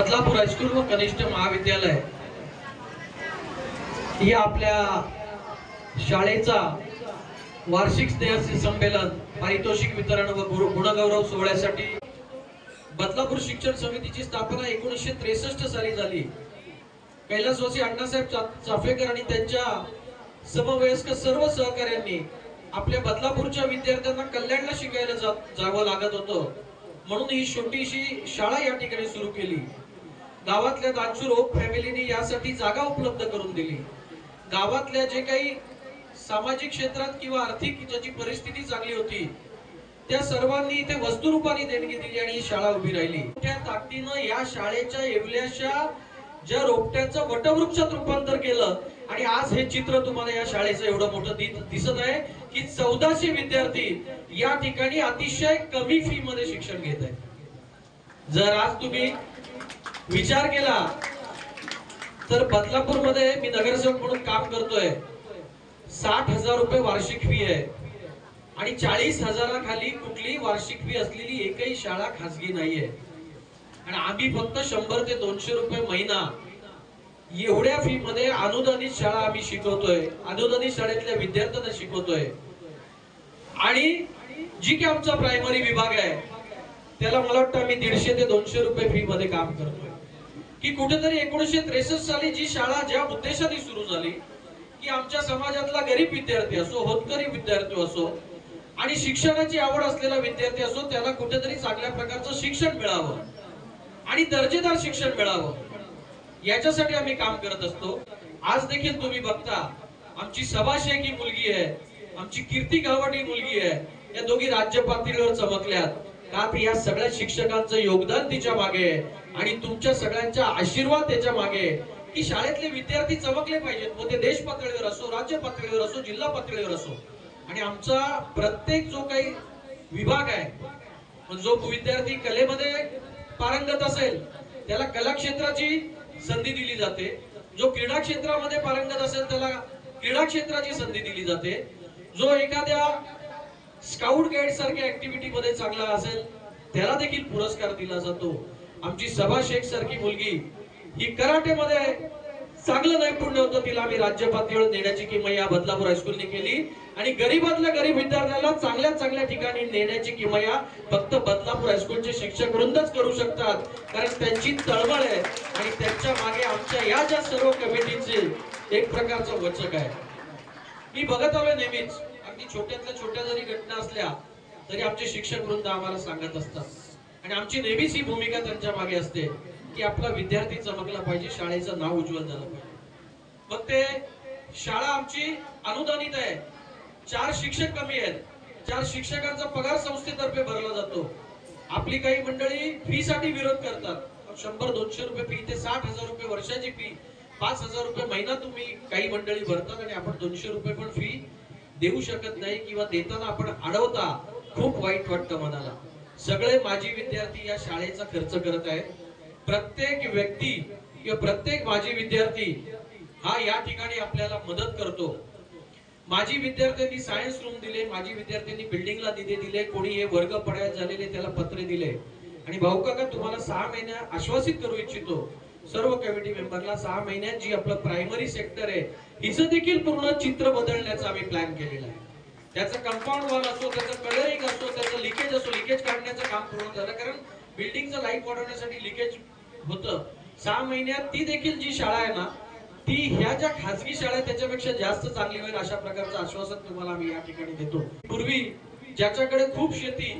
Badlapur high school व कनिष्ठ महाविद्यालय. या आपल्या शाळेचा वार्षिक स्नेहसी संमेलन पारितोषिक वितरण व गुणगौरव सोहळ्यासाठी बदलापूर शिक्षण समितीची स्थापना एकोणीसशे त्रेसष्ट साली झाली. कैलासवासी अण्णासाहेब चा- चाफेकर आणि त्यांच्या समवयस्क सर्व सहकार्यांनी आपल्या बदलापूरच्या विद्यार्थ्यांना कल्याणला शिकायला जा- जावं लागत होतं. म्हणून ही छोटीशी शाळा या ठिकाणी सुरू केली. गावातल्या दानशूर ओक फॅमिलीने यासाठी जागा उपलब्ध करून दिली. गावातल्या जे काही सामाजिक क्षेत्रात किंवा आर्थिक ज्याची परिस्थिती चांगली होती त्या सर्वांनी इथे वस्तुरूपाने देणगी दिली आणि ही शाळा उभी राहिली. त्या ताकदीनं या शाळेच्या येवल्याच्या ज्या रोपट्याचं वटवृक्षात रूपांतर केलं आणि आज हे चित्र तुम्हाला या शाळेचं एवढं मोठं दिसत आहे की चौदाशे विद्यार्थी या ठिकाणी अतिशय कमी फी मध्ये शिक्षण घेत आहेत. जर आज तुम्ही विचार केला तर बदलापूरमध्ये मी नगरसेवक म्हणून काम करतोय. साठ हजार रुपये वार्षिक फी आहे. आणि चाळीस हजाराखाली कुठली वार्षिक फी असलेली एकही शाळा खासगी नाहीये. आणि आम्ही फक्त शंभर ते दोनशे रुपये महिना एवढ्या फी मध्ये अनुदानित शाळा आम्ही शिकवतोय. अनुदानित शाळेतल्या विद्यार्थ्यांना शिकवतोय. आणि जी की आमचा प्रायमरी विभाग आहे त्याला मला वाटतं आम्ही दीडशे ते दोनशे रुपये फी मध्ये काम करतोय. की कुठेतरी एकोणीसशे त्रेसष्ट साली जी शाळा ज्या उद्देशाने सुरू झाली की आमच्या समाजातला गरीब विद्यार्थी असो होतकरी विद्यार्थी असो आणि शिक्षणाची आवड असलेला विद्यार्थी असो त्याला कुठेतरी चांगल्या प्रकारचं शिक्षण मिळावं आणि दर्जेदार शिक्षण मिळावं याच्यासाठी आम्ही काम करत असतो. आज देखील तुम्ही बघता आमची सभाशे की मुलगी आहे आमची कीर्ती गावट ही मुलगी आहे या दोघी राज्य पातळीवर चमकल्यात. का या सगळ्या शिक्षकांचं योगदान तिच्यामागे आहे? आणि तुमच्या सगळ्यांचा आशीर्वाद त्याच्यामागे की शाळेतले विद्यार्थी चमकले पाहिजेत? मग ते देश पातळीवर असो राज्य पातळीवर असो जिल्हा पातळीवर असो. आणि आमचा प्रत्येक जो काही विभाग आहे जो विद्यार्थी कलेमध्ये पारंगत असेल त्याला कला क्षेत्राची संधी दिली जाते. जो क्रीडा क्षेत्रामध्ये पारंगत असेल त्याला क्रीडा क्षेत्राची संधी दिली जाते. जो एखाद्या स्काउट गाईड सारख्या ऍक्टिव्हिटी मध्ये चांगला असेल त्याला देखील पुरस्कार दिला जातो. आमची सभा शेख सारखी मुलगी ही कराटेमध्ये चांगलं नैपुण्य होतं तिला आम्ही राज्य पातळीवर नेण्याची किमया या बदलापूर हायस्कूलने केली. आणि गरीबातल्या गरीब विद्यार्थ्याला चांगल्या चांगल्या ठिकाणी नेण्याची किमया फक्त बदलापूर हायस्कूलचे शिक्षक वृंदच करू शकतात. कारण त्यांची तळमळ आहे आणि त्यांच्या मागे आमच्या या ज्या सर्व कमिटीचे एक प्रकारचं वचक आहे. मी बघत आलोय नेहमीच. अगदी छोट्यातल्या छोट्या जरी घटना असल्या तरी आमचे शिक्षक वृंद आम्हाला सांगत असतात. आणि आमची नेहमीच ही भूमिका त्यांच्या मागे असते की आपला विद्यार्थी चमकला पाहिजे शाळेचं नाव उज्ज्वल झालं पाहिजे. मग ते शाळा आमची अनुदानित आहे. चार शिक्षक कमी आहेत. चार शिक्षकांचा पगार संस्थेतर्फे भरला जातो. आपली काही मंडळी फी साठी विरोध करतात. शंभर दोनशे रुपये फी ते साठ हजार रुपये वर्षाची फी पाच हजार रुपये महिना तुम्ही काही मंडळी भरतात आणि आपण दोनशे रुपये पण फी देऊ शकत नाही किंवा देताना आपण अडवता खूप वाईट वाटतं मनाला. सगळे माजी विद्यार्थी या शाळेचा खर्च करत आहेत. प्रत्येक व्यक्ती किंवा प्रत्येक माजी विद्यार्थी हा या ठिकाणी आपल्याला मदत करतो. माजी विद्यार्थ्यांनी सायन्स रूम दिले माजी विद्यार्थ्यांनी बिल्डिंगला दिले दिले कोणी हे वर्ग पडायला झालेले त्याला पत्रे दिले. आणि भाऊ काका तुम्हाला सहा महिन्या आश्वासित करू इच्छितो. सर्व कमिटी मेंबरला सहा महिन्यात जी आपलं प्रायमरी सेक्टर आहे हिचं देखील पूर्ण चित्र बदलण्याचा आम्ही प्लॅन केलेला आहे. त्याचं कंपाऊंड वॉल असतो त्याचं कलरिंग असतो त्याचं लिकेज असतो लिकेज काढण्याचं काम पूर्ण झालं. कारण बिल्डिंगचं लाईफ वाढवण्यासाठी लिकेज होतं. सहा महिन्यात ती देखील जी शाळा आहे ना ती ह्या ज्या खासगी शाळा त्याच्यापेक्षा जास्त चांगली होईल अशा प्रकारचं आश्वासन तुम्हाला आम्ही या ठिकाणी देतो. पूर्वी ज्याच्याकडे खूप शेती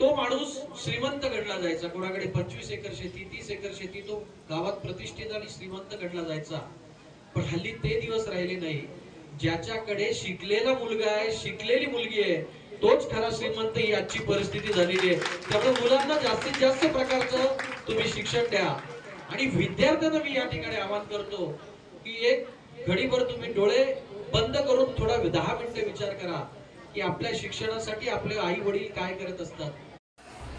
तो माणूस श्रीमंत घडला जायचा. कोणाकडे पंचवीस एकर शेती तीस एकर शेती तो गावात प्रतिष्ठित आणि श्रीमंत घडला जायचा. पण हल्ली ते दिवस राहिले नाही. ज्याच्याकडे शिकलेला मुलगा आहे शिकलेली मुलगी आहे तोच खरा श्रीमंत ही आजची परिस्थिती झालेली आहे. त्यामुळे मुलांना जास्तीत जास्त प्रकारचं तुम्ही शिक्षण द्या. आणि विद्यार्थ्यांना मी या ठिकाणी आवाहन करतो की एक घडीभर तुम्ही डोळे बंद करून थोडा दहा मिनिटं विचार करा की आपल्या शिक्षणासाठी आपले आई वडील काय करत असतात.